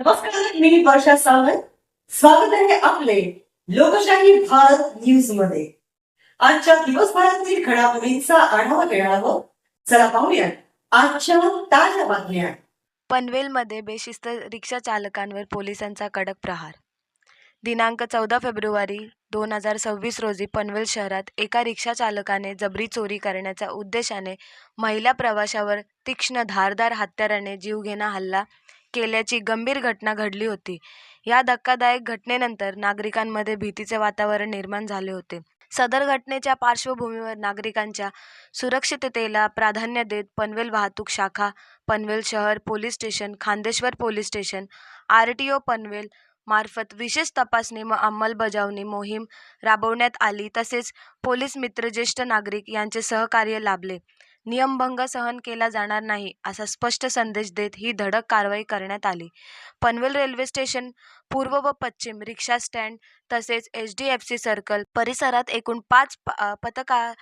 नमस्कार मी वर्षा सावंत. स्वागत आहे आपले लोकशाही भारत न्यूजमध्ये. आजच्या दिवसभरातील घडामोडींचा आढावा घेणार आहोत. चला पाहूया आजच्या ताज्या बातम्या. पनवेलमध्ये बेशिस्त रिक्षा चालकांवर पोलिसांचा कडक प्रहार. दिनांक चौदा फेब्रुवारी दोन हजार सव्वीस रोजी पनवेल शहरात एका रिक्षा चालकाने जबरी चोरी करण्याच्या उद्देशाने महिला प्रवाशावर तीक्ष्ण धारदार हत्याराने जीवघेणा हल्ला केल्याची गंभीर घटना घडली होती. या धक्कादायक घटनेनंतर नागरिकांमध्ये भीतीचे वातावरण निर्माण झाले होते. सदर घटनेच्या पार्श्वभूमीवर नागरिकांच्या सुरक्षिततेला प्राधान्य देत पनवेल वाहतूक शाखा पनवेल शहर police station Khandeshwar police station R T O Panvel मार्फत विशेष तपासणी व अंमलबजावणी मोहीम राबवण्यात आली. तसेच पोलीस मित्र ज्येष्ठ नागरिक यांचे सहकार्य लाभले. नियमभंग सहन केला जाणार नाही असा स्पष्ट संदेश देत ही धडक कारवाई करण्यात आली. पनवेल रेल्वे स्टेशन पूर्व व पश्चिम रिक्षा स्टँड तसेच H D F C circle परिसरात एकूण पाच प पथका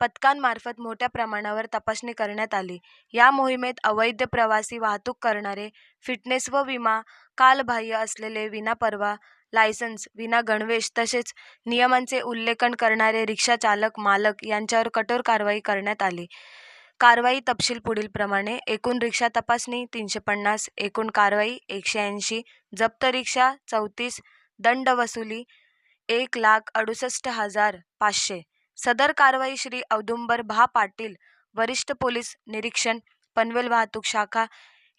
पथकांमार्फत मोठ्या प्रमाणावर तपासणी करण्यात आली. या मोहिमेत अवैध प्रवासी वाहतूक करणारे फिटनेस व विमा कालबाह्य असलेले विनापरवा लायसन्स विना गणवेश तसेच नियमांचे उल्लेखन करणारे रिक्षा चालक मालक यांच्यावर कठोर कारवाई करण्यात आली. कारवाई तपशील पुढीलप्रमाणे एकूण रिक्षा तपासणी तीनशे पन्नास एकूण कारवाई एकशे ऐंशी जप्त रिक्षा चौतीस दंड वसुली एक लाख अडुसष्ट हजार पाचशे. सदर कारवाई श्री औदुंबर भा पाटील वरिष्ठ पोलीस निरीक्षण पनवेल वाहतूक शाखा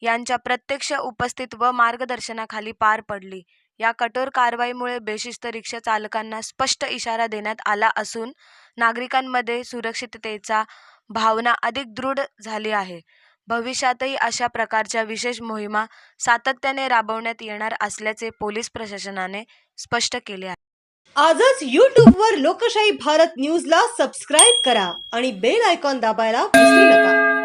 यांच्या प्रत्यक्ष उपस्थित व मार्गदर्शनाखाली पार पडली. या कठोर कारवाईमुळे बेशिस्त रिक्षा चालकांना स्पष्ट इशारा देण्यात आला असून नागरिकांमध्ये सुरक्षिततेचा भावना अधिक दृढ झाली आहे. भविष्यातही अशा प्रकारच्या विशेष मोहिमा सातत्याने राबवण्यात येणार असल्याचे पोलीस प्रशासनाने स्पष्ट केले आहे. आजच युट्यूब वर लोकशाही भारत न्यूज ला सबस्क्राईब करा आणि बेल आयकॉन दाबायला विसरू नका.